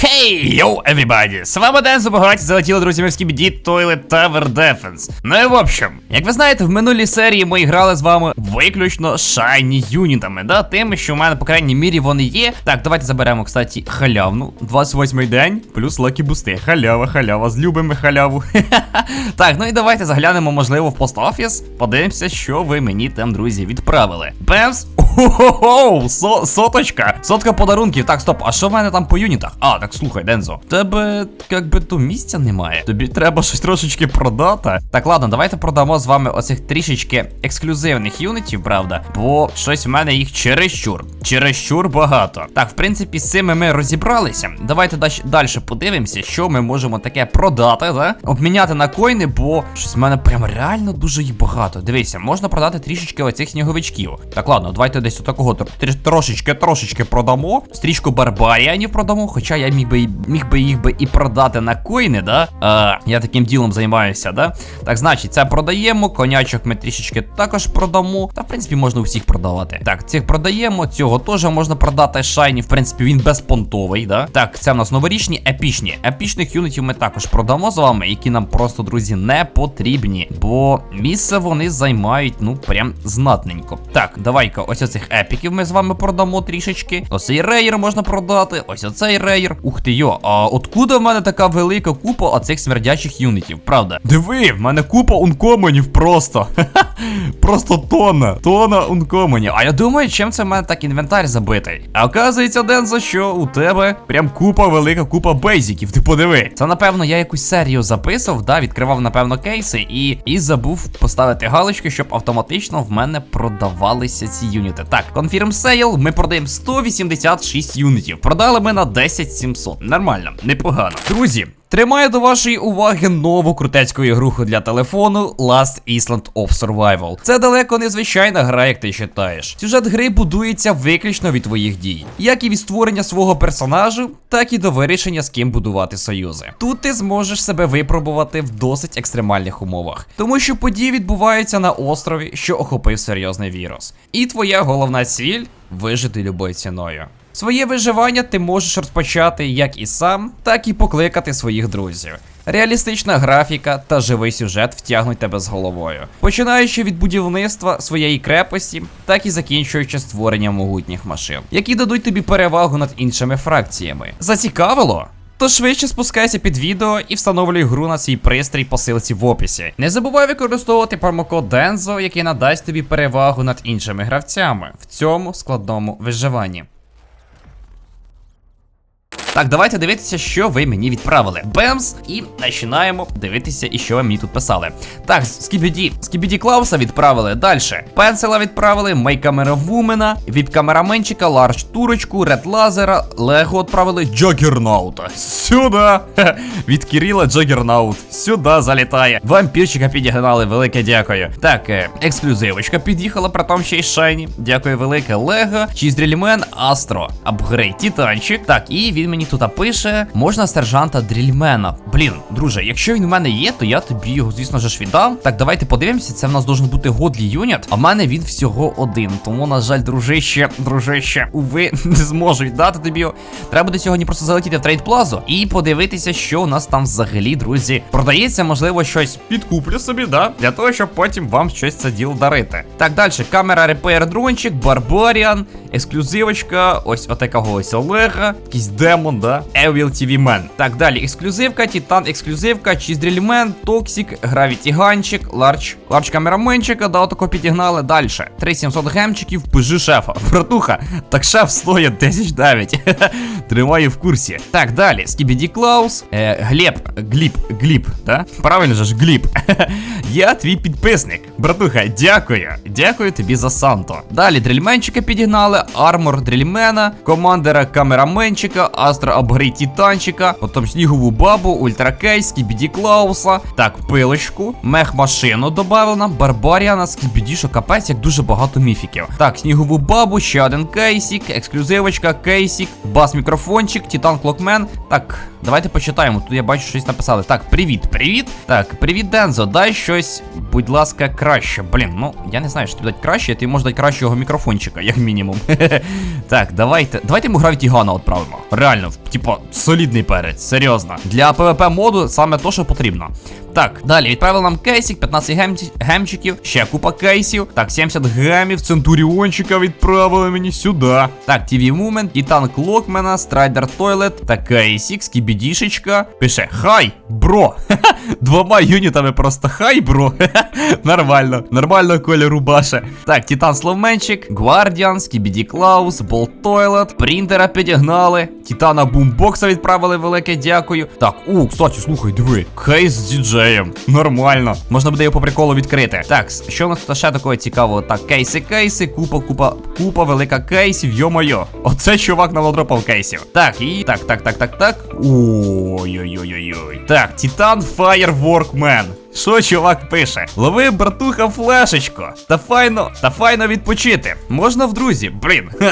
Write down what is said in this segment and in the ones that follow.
Хей, йоу, everybody! З вами Ден Забагаті залетіли, друзі, ми в Skibidi Toilet Tower Defense. Ну і в общем, як ви знаєте, в минулій серії ми грали з вами виключно шайні юнітами, да, тими, що в мене, по крайній мірі, вони є. Так, давайте заберемо, кстати, халявну. 28-й день, плюс лакі бусти. Халява, халява, злюбимо халяву. так, ну і давайте заглянемо, можливо, в пост-офіс. Подивимося, що ви мені там, друзі, відправили. Бемс! Ого, со, соточка. Сотка подарунків. Так, стоп, а що в мене там по юнітах? А, так слухай, Дензо. Тебе як би то місця немає. Тобі треба щось трошечки продати. Так, ладно, давайте продамо з вами оцих трішечки ексклюзивних юнітів, правда. Бо щось в мене їх чересчур. Чересчур багато. Так, в принципі, з цими ми розібралися. Давайте далі подивимося, що ми можемо таке продати, да? Обміняти на коїни, бо щось в мене прям реально дуже їх багато. Дивіться, можна продати трішечки оцих сніговичків. Так, ладно, давайте десь отакого трошечки, трошечки продамо. Стрічку барбаріанів продамо, хоча я міг би міг би їх би і продати на коїни, да? А, Я таким ділом займаюся, да? Так, значить, це продаємо. Конячок ми трішечки також продамо. Та, в принципі, можна усіх продавати. Так, цих продаємо, цього теж можна продати. Шайні, в принципі, він безпонтовий, да? Так, це в нас новорічні, епічні. Епічних юнітів ми також продамо з вами, які нам просто, друзі, не потрібні. Бо місце вони займають, ну, прям знатненько. Так, давай-ка, ось оцих епіків ми з вами продамо трішечки. Ось цей рейер можна продати, ось оцей рейер. Ух ти йо, а откуда в мене така велика купа оцих смердячих юнітів? Правда? Диви, в мене купа ункоменів просто. Просто тона. Тона ункоменів. А я думаю, чим це в мене так інвентар забитий. А оказується, Дензо, що у тебе прям купа велика купа бейзиків. Ти подиви. Це, напевно, я якусь серію записав, да, відкривав, напевно, кейси і і забув поставити галочки, щоб автоматично в мене продавалися ці юніти. Так, Confirm Sale, ми продаємо 186 юнітів. Продали ми на 10700. Нормально, непогано. Друзі, Тримаю до вашої уваги нову крутецьку ігруху для телефону Last Island of Survival. Це далеко не звичайна гра, як ти читаєш. Сюжет гри будується виключно від твоїх дій, як і від створення свого персонажу, так і до вирішення з ким будувати союзи. Тут ти зможеш себе випробувати в досить екстремальних умовах, тому що події відбуваються на острові, що охопив серйозний вірус. І твоя головна ціль вижити любою ціною. Своє виживання ти можеш розпочати як і сам, так і покликати своїх друзів. Реалістична графіка та живий сюжет втягнуть тебе з головою, починаючи від будівництва своєї крепості, так і закінчуючи створенням могутніх машин, які дадуть тобі перевагу над іншими фракціями. Зацікавило? То швидше спускайся під відео і встановлюй гру на свій пристрій по силці в описі. Не забувай використовувати промокод Дензо, який надасть тобі перевагу над іншими гравцями в цьому складному виживанні. Так, давайте дивитися, що ви мені відправили. Бемс, і починаємо дивитися, і що ви мені тут писали. Так, Скібіді, Скібіді Клауса відправили. Далі. Пенсела відправили, Мейкамера Вумена, віп-камераменчика, Ларч Турочку, Ред Лазера, Лего відправили Джогернаута. Сюди. Від Кирила Джогернаут. Сюди залітає. Вампірчика підігнали, велике дякую. Так, е, ексклюзивочка під'їхала, при тому ще й Шайні. Дякую, велике Лего, Чіздрільмен, Астро, Апгрейд Титанчик. Так, і він мені тут пише, можна сержанта дрільмена. Блін, друже, якщо він в мене є, то я тобі його, звісно ж, віддам. Так, давайте подивимося. Це в нас должен бути годлі юніт, а в мене він всього один. Тому, на жаль, дружище, дружище, уви, не зможу віддати тобі. Треба буде сьогодні просто залетіти в трейд плазу і подивитися, що у нас там взагалі, друзі. Продається, можливо, щось підкуплю собі, да? Для того, щоб потім вам щось це діло дарити. Так, далі, камера репейр дрончик, Барбаріан, ексклюзивочка, ось отакого ось Олега, якийсь демон. Да? Evil TV Man. Так, далі, ексклюзивка, Титан, ексклюзивка, Чіздрільмен, Токсік, Гравіті Ганчик, Ларч, Ларч камераменчика, да, отако підігнали. Далі. 3700 гемчиків, пижи шефа. Братуха, так шеф стоїть 10-9. Тримаю в курсі. Так, далі. Скібіді Клаус, е, Глеб, Гліб, Гліб, да? Правильно же ж, Гліб. Я твій підписник. Братуха, дякую. Дякую тобі за Санто. Далі дрільменчика підігнали, армор дрільмена, командера камераменчика, Астро апгрейд Титанчика, потім снігову бабу, ультракейс, Скібіді Клауса. Так, пилочку, мех машину додавлена, Барбаріана, Скібіді, що капець, як дуже багато міфіків. Так, снігову бабу, ще один кейсік, ексклюзивочка, кейсік, бас-мікрофончик, Титан Клокмен. Так, давайте почитаємо. Тут я бачу, щось написали. Так, привіт, привіт. Так, привіт, Дензо, дай щось, будь ласка, краще. Блін, ну я не знаю, що тобі дати краще, ти можеш дати кращого мікрофончика, як мінімум. так, давайте. Давайте йому Гравіті Гана відправимо. Реально, типа, солідний перець, серйозно. Для ПВП моду саме то, що потрібно. Так, далі відправили нам кейсик, 15 гемці- гемчиків, ще купа кейсів. Так, 70 гемів, центуріончика відправили мені сюди. Так, TV Movement, Титан Клокмена, Страйдер Тойлет та кейсик, скібідішечка. Пише Хай, бро. Двома юнітами просто хай, бро. Нормально, нормально кольору баше. Так, Титан Словменчик, Гвардіан, Скібіді Клаус, Болт Тойлет, принтера підігнали, Титана Бумбокса відправили велике дякую. Так, у, кстати, слухай, диви. Кейс з діджеєм. Нормально. Можна буде його по приколу відкрити. Так, що у нас тут ще такого цікавого? Так, кейси, кейси, купа, купа, купа, велика кейсів, йо-моє. Оце чувак наводропав кейсів. Так, і так, так, так, так, так. Ой-ой-ой-ой. Так, Титан Fireworkman. Що чувак пише? Лови, братуха, флешечко. Та файно, та файно відпочити. Можна в друзі, блін.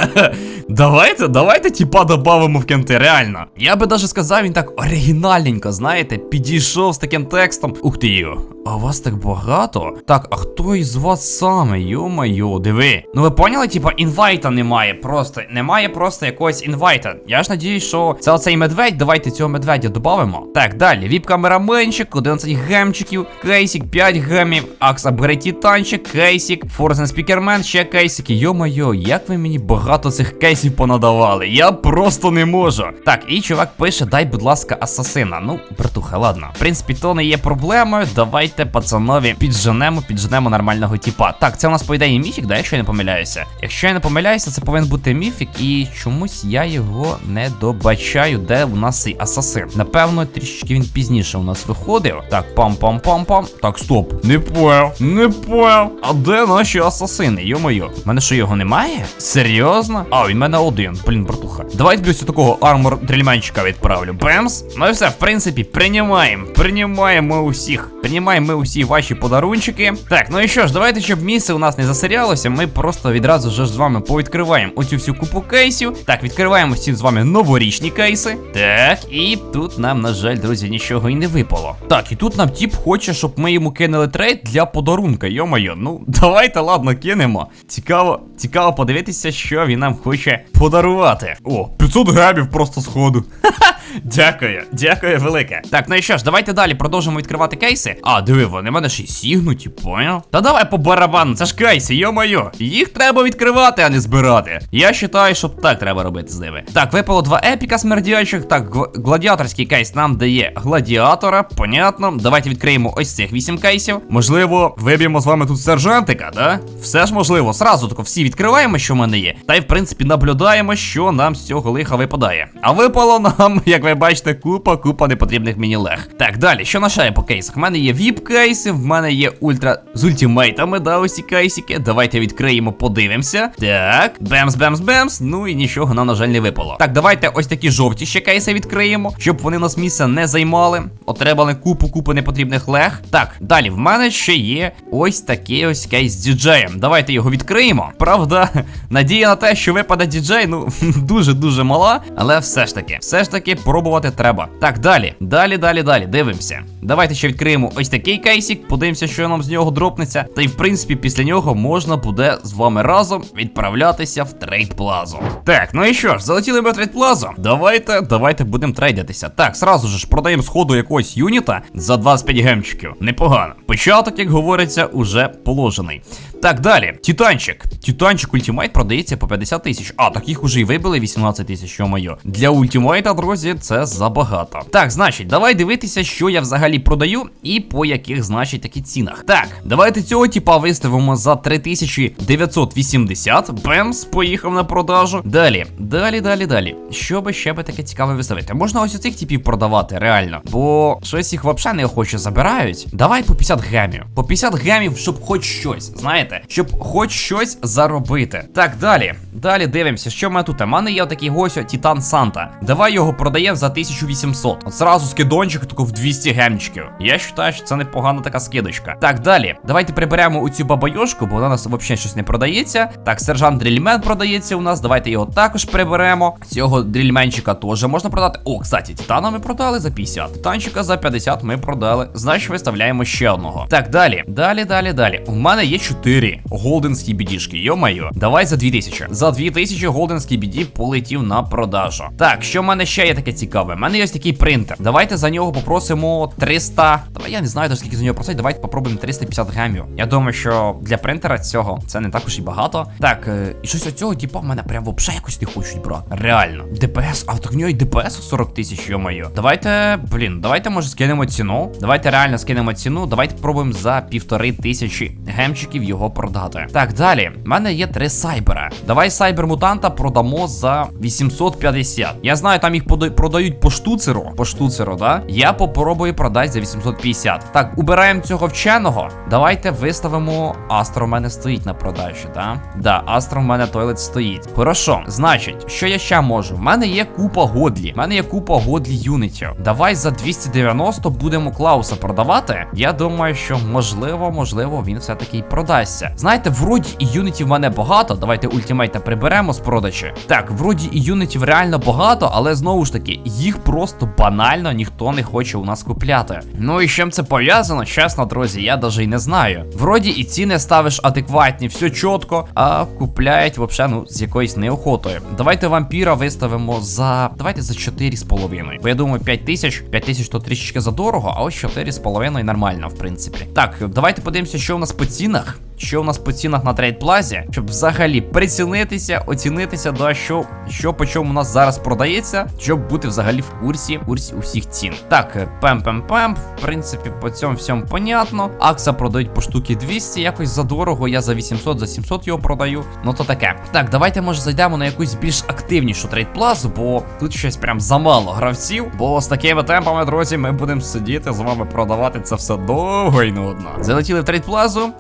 давайте, давайте тіпа добавимо в кенти, реально. Я би даже сказав, він так оригінальненько, знаєте, підійшов з таким текстом. Ух ти йо. А вас так багато? Так, а хто із вас саме? Йо-майо, диви. Ну ви поняли, типа, інвайта немає просто. Немає просто якогось інвайта. Я ж надіюсь, що це оцей медведь. Давайте цього медведя додамо. Так, далі. Віп-камераменчик, 11 гемчиків, кейсик, 5 гемів, Акс апгрейд титанчик, кейсик, Форсен спікермен, ще кейсики. Йо-майо, як ви мені багато цих кейсів понадавали. Я просто не можу. Так, і чувак пише: дай, будь ласка, асасина. Ну, братуха, ладно. В принципі, то не є проблемою. Давайте, пацанові, підженемо, підженемо нормального типа. Так, це у нас по ідеї міфік, да, якщо я не помиляюся. Якщо я не помиляюся, це повинен бути міфік, і чомусь я його не добачаю, де у нас цей асасин. Напевно, трішечки він пізніше у нас виходив. Так, пам-пам-пам-пам. Так, стоп. Не поняв, не поняв. А де наші асасини? Йо-моє. У мене що його немає? Серйозно? А, він мене один. Блін, братуха. Давайте плюс такого армор дрільменчика відправлю. Бемс. Ну і все, в принципі, приймаємо. Приймаємо усіх. Приймаємо ми усі ваші подарунчики. Так, ну і що ж, давайте, щоб місце у нас не засорялося, ми просто відразу ж з вами повідкриваємо оцю всю купу кейсів. Так, відкриваємо всі з вами новорічні кейси. Так, і тут нам, на жаль, друзі, нічого і не випало. Так, і тут нам тіп хоче, щоб ми йому кинули трейд для подарунка. Йо-моє, ну давайте, ладно, кинемо. Цікаво, цікаво подивитися, що він нам хоче подарувати. О, 500 грамів просто сходу. Дякую, дякую велике. Так, ну і що ж, давайте далі продовжимо відкривати кейси. А, диви, вони мене ще й сігнуті, поняв? Та давай по барабану, це ж кейси, йо-моє. Їх треба відкривати, а не збирати. Я вважаю, що так треба робити з ними. Так, випало два епіка смердячих. Так, гладіаторський кейс нам дає гладіатора, понятно. Давайте відкриємо ось цих вісім кейсів. Можливо, виб'ємо з вами тут сержантика, да? Все ж можливо. Сразу тако всі відкриваємо, що в мене є. Та й в принципі наблюдаємо, що нам з цього лиха випадає. А випало нам, як ви бачите, купа, купа непотрібних міні-лег. Так, далі, що на ще є по кейсах? В мене є віп-кейси, в мене є ультра з ультимейтами, да, ось ці кейсики. Давайте відкриємо, подивимося. Так, бемс, бемс, бемс. Ну і нічого нам, на жаль, не випало. Так, давайте ось такі жовті ще кейси відкриємо, щоб вони нас місце не займали. Отримали купу, купу непотрібних лег. Так, далі в мене ще є ось такий ось кейс з діджеєм. Давайте його відкриємо. Правда, надія на те, що випаде діджей, ну дуже-дуже мала, але все ж таки, все ж таки пробувати треба. Так, далі, далі, далі, далі. Дивимося. Давайте ще відкриємо ось такий кейсік. подивимося, що нам з нього дропнеться. Та й в принципі, після нього можна буде з вами разом відправлятися в трейд плазу. Так, ну і що ж, залетіли ми в трейд плазу. Давайте, давайте будемо трейдитися. Так, сразу ж продаємо сходу якогось юніта за 25 гемчиків. Непогано. Початок, як говориться, уже положений. Так, далі. Титанчик. Титанчик ультимейт продається по 50 тисяч. А, так їх уже і вибили 18 тисяч, моє. Для ультимейта, друзі, це забагато. Так, значить, давай дивитися, що я взагалі продаю і по яких, значить, такі цінах. Так, давайте цього типа виставимо за 3980. Бемс, поїхав на продажу. Далі, далі, далі, далі. Що би ще би таке цікаве виставити? Можна ось оцих типів продавати, реально. Бо щось їх взагалі не охоче забирають. Давай по 50 гемів. По 50 гемів, щоб хоч щось, знаєте, щоб хоч щось заробити. Так, далі. Далі дивимося, що мене тут. У мене є отакий госьо Титан Санта. Давай його продаємо за 1800. От зразу скидончик тако в 200 гемчиків. Я вважаю, що це непогана така скидочка. Так, далі. Давайте приберемо оцю бабайошку, бо вона у нас взагалі щось не продається. Так, сержант дрільмен продається у нас. Давайте його також приберемо. Цього дрільменчика теж можна продати. О, кстати, Титана ми продали за 50. Титанчика за 50 ми продали. Значить, виставляємо ще одного. Так, далі. Далі, далі, далі. У мене є 4 голден скібідішки. Йо-майо. Давай за 2000. За за 2000 голден скібіді полетів на продажу. Так, що в мене ще є таке цікаве? У мене є такий принтер. Давайте за нього попросимо 300. Давай я не знаю, даже скільки за нього просить. Давайте попробуємо 350 гемів. Я думаю, що для принтера цього це не також і багато. Так, е, і щось оцього, типа, в мене прям вообще якось не хочуть брати. Реально. ДПС, а так в нього і ДПС у 40 тисяч, йо-моє. Давайте, блін, давайте може скинемо ціну. Давайте реально скинемо ціну. Давайте попробуємо за півтори тисячі гемчиків його продати. Так, далі. В мене є три сайбера. Давай сайбер мутанта продамо за 850. Я знаю, там їх продають по штуцеру. По штуцеру, да? Я попробую продати за 850. Так, убираємо цього вченого. Давайте виставимо. Астро в мене стоїть на продажі, да? Да, Астро в мене тойлет стоїть. Хорошо, значить, що я ще можу? В мене є купа годлі. В мене є купа годлі юнітів. Давай за 290 будемо Клауса продавати. Я думаю, що можливо, можливо, він все-таки продасться. Знаєте, вроді і юнітів в мене багато. Давайте ультимейта приберемо з продачі. Так, вроді і юнітів реально багато, але знову ж таки, їх просто банально ніхто не хоче у нас купляти. Ну і з чим це пов'язано, чесно, друзі, я даже й не знаю. Вроді і ціни ставиш адекватні, все чітко, а купляють вообще, ну, з якоюсь неохотою. Давайте вампіра виставимо за. Давайте за 4,5. Бо я думаю, 5 тисяч. 5 тисяч то трішечки задорого, а ось 4,5 нормально, в принципі. Так, давайте подивимося, що у нас по цінах. Що у нас по цінах на трейд плазі, щоб взагалі прицінитися, оцінитися, да, що, що по чому у нас зараз продається, щоб бути взагалі в курсі, курсі усіх цін. Так, пем-пем-пем, в принципі, по цьому всьому понятно. Акса продають по штуки 200, якось задорого. Я за 800, за 700 його продаю. Ну то таке. Так, давайте може зайдемо на якусь більш активнішу трейд плазу, бо тут щось прям замало гравців. Бо з такими темпами, друзі, ми будемо сидіти з вами продавати це все довго і нудно. Залетіли в трейд плазу,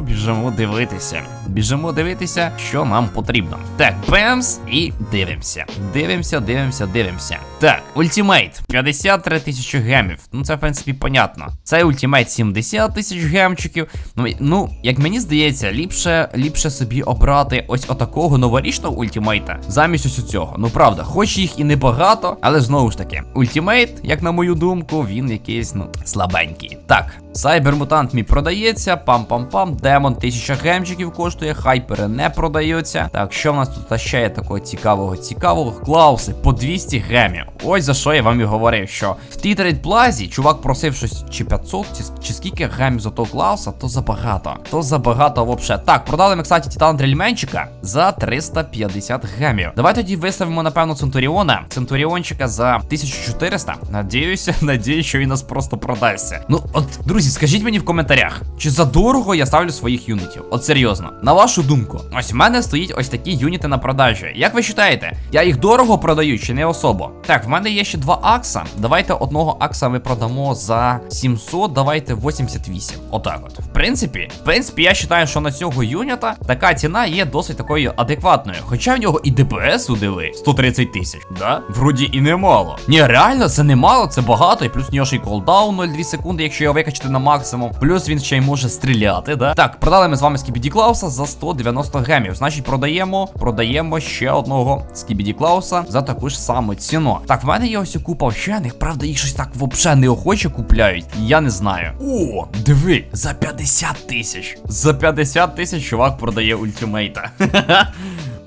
біжимо, біжимо дивитися. Біжимо дивитися, що нам потрібно. Так, бемс і дивимося. Дивимося, дивимося, дивимося. Так, ультимейт 53 тисячі гемів. Ну це в принципі понятно. Цей ультимейт 70 тисяч гемчиків. Ну, ну, як мені здається, ліпше, ліпше собі обрати ось отакого новорічного ультимейта замість ось цього. Ну правда, хоч їх і небагато, але знову ж таки, ультимейт, як на мою думку, він якийсь, ну, слабенький. Так, Сайбермутант мій продається, пам-пам-пам, демон 1000 гемчиків коштує, хайпери не продаються. Так, що в нас тут ще є такого цікавого? Цікавого клауси по 200 гемів. Ось за що я вам і говорив, що в тій трейд плазі чувак просив щось чи 500, чи, чи скільки гемів за того клауса, то забагато. То забагато вообще. Так, продали ми, кстати, Титан Дрельменчика за 350 гемів. Давай тоді виставимо, напевно, Центуріона. Центуріончика за 1400. Надіюся, надіюсь, що він нас просто продасться. Ну, от, друзі, скажіть мені в коментарях, чи за дорого я ставлю своїх юнітів? От серйозно, на вашу думку, ось в мене стоїть ось такі юніти на продажі. Як ви вважаєте, я їх дорого продаю чи не особо? Так, в мене є ще два акса. Давайте одного акса ми продамо за 700, давайте 88. Отак от. В принципі, в принципі, я вважаю, що на цього юніта така ціна є досить такою адекватною. Хоча в нього і ДПС удиви 130 тисяч, да? Вроді і немало. Ні, реально, це немало, це багато, і плюс в нього ще й колдаун 0,2 секунди, якщо його викачати на максимум. Плюс він ще й може стріляти, да? Так, продали ми з вами Скібіді Клауса за 190 гемів. Значить, продаємо, продаємо ще одного Скібіді Клауса за таку ж саму ціну. Так, в мене є ось купа вчених, правда, їх щось так взагалі неохоче купляють. Я не знаю. О, диви, за 50 тисяч. За 50 тисяч чувак продає ультимейта.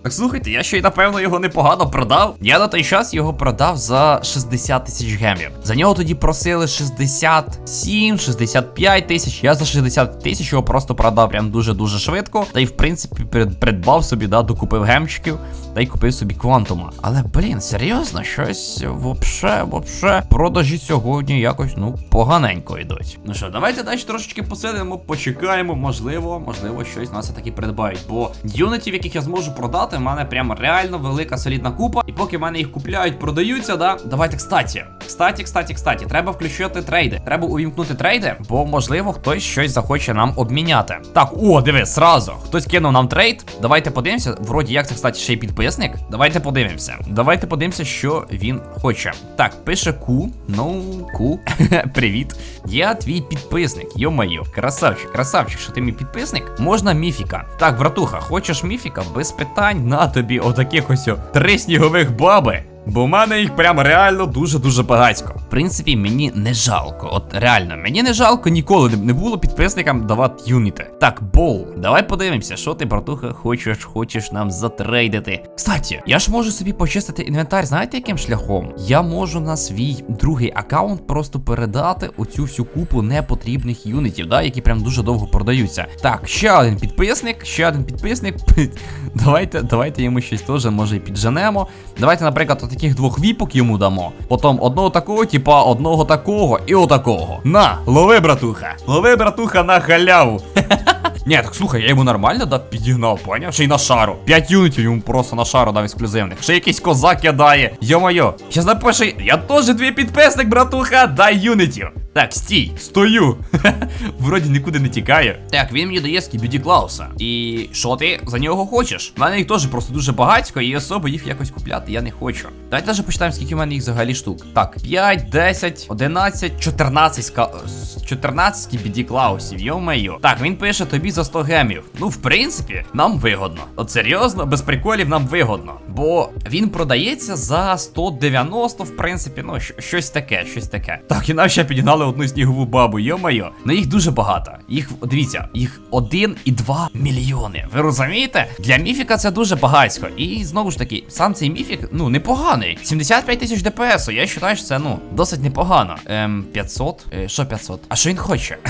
Так слухайте, я ще й напевно його непогано продав. Я на той час його продав за 60 тисяч гемів. За нього тоді просили 67, 65 тисяч. Я за 60 тисяч його просто продав прям дуже-дуже швидко. Та й в принципі придбав собі, да, докупив гемчиків та й купив собі квантума. Але блін, серйозно, щось вообще, вообще, продажі сьогодні якось, ну, поганенько йдуть. Ну що, давайте далі трошечки посидимо, почекаємо, можливо, можливо, щось нас таки придбають. Бо юнитів, яких я зможу продати, в мене прям реально велика солідна купа. І поки в мене їх купляють, продаються, да. Давайте, кстаті. Кстаті, кстаті, кстаті, треба включити трейди. Треба увімкнути трейди, бо можливо хтось щось захоче нам обміняти. Так, о, диви, сразу. Хтось кинув нам трейд. Давайте подивимося. Вроді як це, кстати, ще й підписник. Давайте подивимося. Давайте подивимося, що він хоче. Так, пише Ку. Ну, Ку. Привіт. Я твій підписник. Йо-моє, красавчик, красавчик, що ти мій підписник. Можна міфіка. Так, братуха, хочеш міфіка? Без питань на тобі отаких ось три снігових баби. Бо в мене їх прям реально дуже-дуже багатько. в принципі, мені не жалко. От реально, мені не жалко ніколи не було підписникам давати юніти. Так, Бол, давай подивимося, що ти, братуха, хочеш, хочеш нам затрейдити. Кстати, я ж можу собі почистити інвентар, знаєте, яким шляхом? Я можу на свій другий аккаунт просто передати оцю всю купу непотрібних юнітів, да, які прям дуже довго продаються. Так, ще один підписник, ще один підписник. Давайте, давайте йому щось теж може і підженемо. Давайте, наприклад, таких двох віпок йому дамо. Потім одного такого, типа одного такого і отакого. На, лови, братуха. Лови, братуха, на халяву. Ні, так слухай, я йому нормально да, підігнав, поняв? Ще й на шару. 5 юнітів йому просто на шару дав ексклюзивних. Ще якийсь козак кидає. Йо-моє. Щас напише, я теж дві підписник, братуха, дай юнітів. Так, стій, стою. Вроді нікуди не тікає. Так, він мені дає скібіді Клауса. І що ти за нього хочеш? У мене їх теж просто дуже багатько, і особо їх якось купляти я не хочу. Давайте даже почитаємо, скільки в мене їх взагалі штук. Так, 5, 10, 11, 14 ска... 14 скібіді Клаусів, йо-моє. Так, він пише тобі за 100 гемів. Ну, в принципі, нам вигодно. От серйозно, без приколів нам вигодно. Бо він продається за 190, в принципі, ну, щось таке, щось таке. Так, і нам ще підігнали одну снігову бабу, йо-моє. Ну їх дуже багато. Їх, дивіться, їх 1,2 мільйони. Ви розумієте? Для міфіка це дуже багатько. І знову ж таки, сам цей міфік, ну, непоганий. 75 тисяч ДПС. Я вважаю, що це, ну, досить непогано. Ем, 500? Е, що 500? А що він хоче?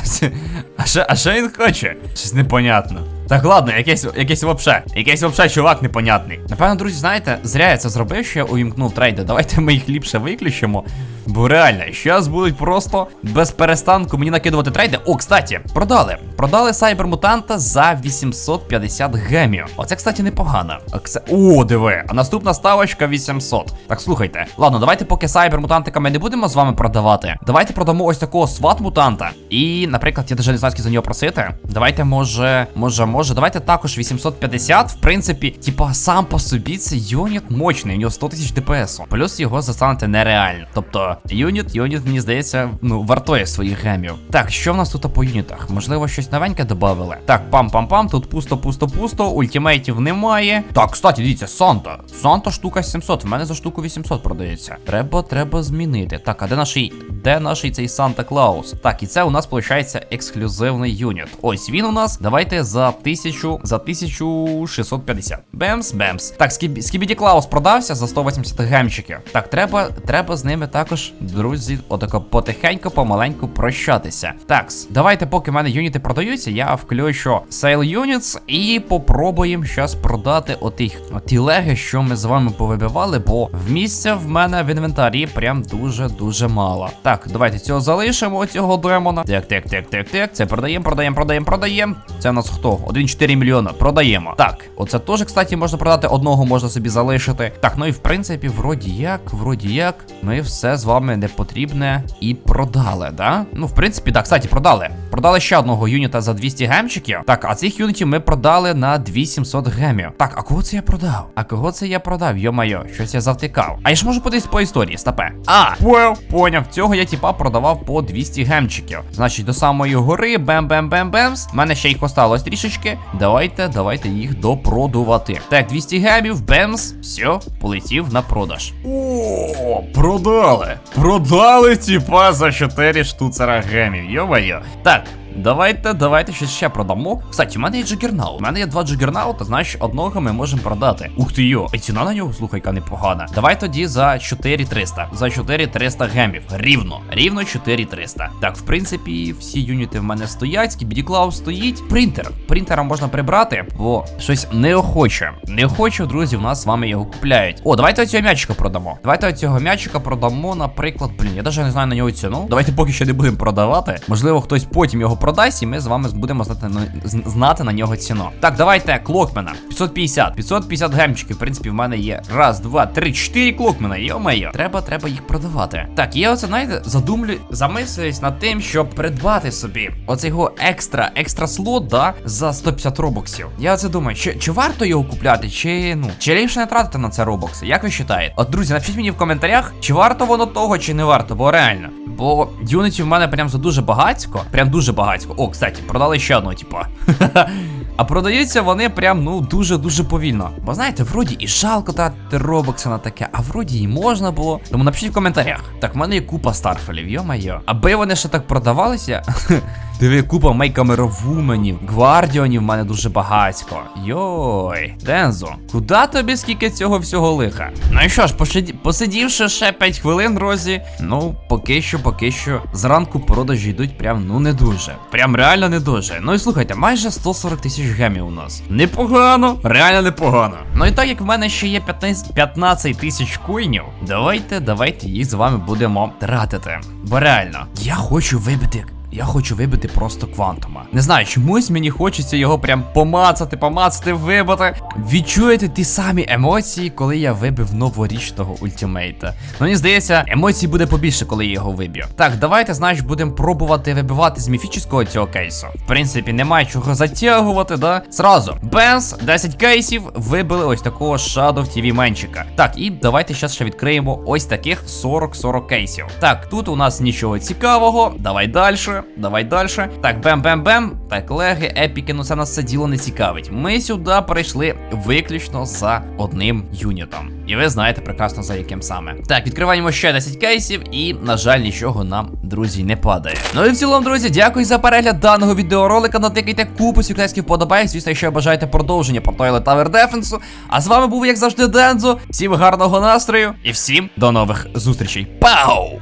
А що, а що він хоче? Щось непонятно. Так, ладно, якийсь, якийсь вообще. Якийсь вообще чувак непонятний. Напевно, друзі, знаєте, зря я це зробив, що я увімкнув трейди. Давайте ми їх ліпше виключимо. Бо реально, зараз будуть просто без перестанку мені накидувати трейди. О, кстати, продали. Продали сайбермутанта за 850 гемів. Оце, кстати, непогано. А О, диви. А наступна ставочка 800. Так, слухайте. Ладно, давайте поки сайбермутантика ми не будемо з вами продавати. Давайте продамо ось такого сват-мутанта. І, наприклад, я даже не знаю, скільки за нього просити. Давайте, може, може, може, давайте також 850. В принципі, типа, сам по собі цей юніт мощний, у нього 100 тисяч ДПС. Плюс його застанете нереально. Тобто, юніт, юніт, мені здається, ну, вартує своїх гемів. Так, що в нас тут по юнітах? Можливо, щось новеньке додали. Так, пам-пам-пам, тут пусто, пусто, пусто, ультимейтів немає. Так, кстати, дивіться, Санта. Санта штука 700, в мене за штуку 800 продається. Треба, треба змінити. Так, а де наш, де наш цей Санта Клаус? Так, і це у нас виходить ексклюзивний юніт. Ось він у нас. Давайте за 1000, за 1650. Бемс, бемс. Так, Скібі, Скібіді Клаус продався за 180 гемчиків. Так, треба, треба з ними також, друзі, отако потихеньку, помаленьку прощатися. Такс, давайте, поки в мене юніти продаються, я включу Sale Units і попробуємо щас продати отих оті леги, що ми з вами повибивали, бо в місця в мене в інвентарі прям дуже-дуже мало. Так, давайте цього залишимо, цього демона. Так, так, так, так, так. Це продаємо, продаємо, продаємо, продаємо. Це у нас хто? 1,4 мільйона. Продаємо. Так, оце теж, кстати, можна продати. Одного можна собі залишити. Так, ну і в принципі, вроді як, вроді як, ми все з вами непотрібне і продали, да? Ну, в принципі, так, кстати, продали. Продали ще одного юніта за 200 гемчиків. Так, а цих юнітів ми продали на 2700 гемів. Так, а кого це я продав? А кого це я продав? Йо-майо, щось я завтикав. А я ж можу подивитись по історії, стопе. А, поняв, поняв. Цього я типа продавав по 200 гемчиків. Значить, до самої гори, бем-бем-бем-бемс. У мене ще їх осталось трішечки. Давайте, давайте їх допродувати. Так, 200 гемів, бемс. Все, полетів на продаж. О, продали. Продали, типа, за 4 штуцера гемів. Йо-моє. Так. Давайте, давайте щось ще продамо. Кстати, у мене є джигернаут. У мене є два джигернаута, значить одного ми можемо продати. Ух ти йо, і ціна на нього, слухай-ка, непогана. Давай тоді за 4300. За 4300 гемів. Рівно. Рівно 4300. Так, в принципі, всі юніти в мене стоять. Скібіді Клаус стоїть. Принтер. Принтера можна прибрати, бо щось неохоче. Неохоче, друзі, в нас з вами його купляють. О, давайте оцього м'ячика продамо. Давайте оцього м'ячика продамо, наприклад, блін, я навіть не знаю на нього ціну. Давайте поки що не будемо продавати. Можливо, хтось потім його продасть, і ми з вами будемо знати на, знати на нього ціну. Так, давайте клокмена. 550. 550 гемчиків, в принципі, в мене є. Раз, два, три, чотири клокмена. Йо-моє. Треба, треба їх продавати. Так, я оце, знаєте, задумлю, замислююсь над тим, щоб придбати собі оцей його екстра, екстра слот, да, за 150 робоксів. Я оце думаю, чи, чи варто його купляти, чи ну, чи ліпше не тратити на це робокси? Як ви вважаєте? От, друзі, напишіть мені в коментарях, чи варто воно того, чи не варто, бо реально. Бо юнітів в мене прям за дуже багатько, прям дуже багатько. О, кстати, продали ще одну, типа. А продаються вони прям ну дуже-дуже повільно. Бо знаєте, вроді і жалко тратити робокси на таке, а вроді і можна було. Тому напишіть в коментарях. Так, в мене є купа старфелів, йо-майо. Аби вони ще так продавалися. Диви, купа мейкамеровуменів, гвардіонів в мене дуже багатько. Йой, Дензо, куди тобі скільки цього всього лиха? Ну і що ж, посиді- посидівши ще 5 хвилин, друзі, ну поки що, поки що, зранку продажі йдуть прям ну не дуже. Прям реально не дуже. Ну і слухайте, майже 140 тисяч гемів у нас. Непогано, реально непогано. Ну і так як в мене ще є 15 15 тисяч коїнів, давайте, давайте їх з вами будемо тратити. Бо реально, я хочу вибити я хочу вибити просто квантума. Не знаю, чомусь мені хочеться його прям помацати, помацати, вибити. Відчуєте ті самі емоції, коли я вибив новорічного ультимейта. Ну, мені здається, емоцій буде побільше, коли я його виб'ю. Так, давайте, значить, будемо пробувати вибивати з міфічного цього кейсу. В принципі, немає чого затягувати, да? Зразу. Бенс, 10 кейсів, вибили ось такого Shadow TV менчика. Так, і давайте зараз ще відкриємо ось таких 40-40 кейсів. Так, тут у нас нічого цікавого. Давай далі. Давай далі. Так, бем-бем-бем. Так, леги, епіки, ну це нас це діло не цікавить. Ми сюди прийшли виключно за одним юнітом. І ви знаєте прекрасно за яким саме. Так, відкриваємо ще 10 кейсів, і, на жаль, нічого нам, друзі, не падає. Ну і в цілому, друзі, дякую за перегляд даного відеоролика. Натикайте купу світлецьких вподобайок. Звісно, якщо бажаєте продовження про Toilet Tower Defense. А з вами був, як завжди, Дензо. Всім гарного настрою і всім до нових зустрічей. Пау!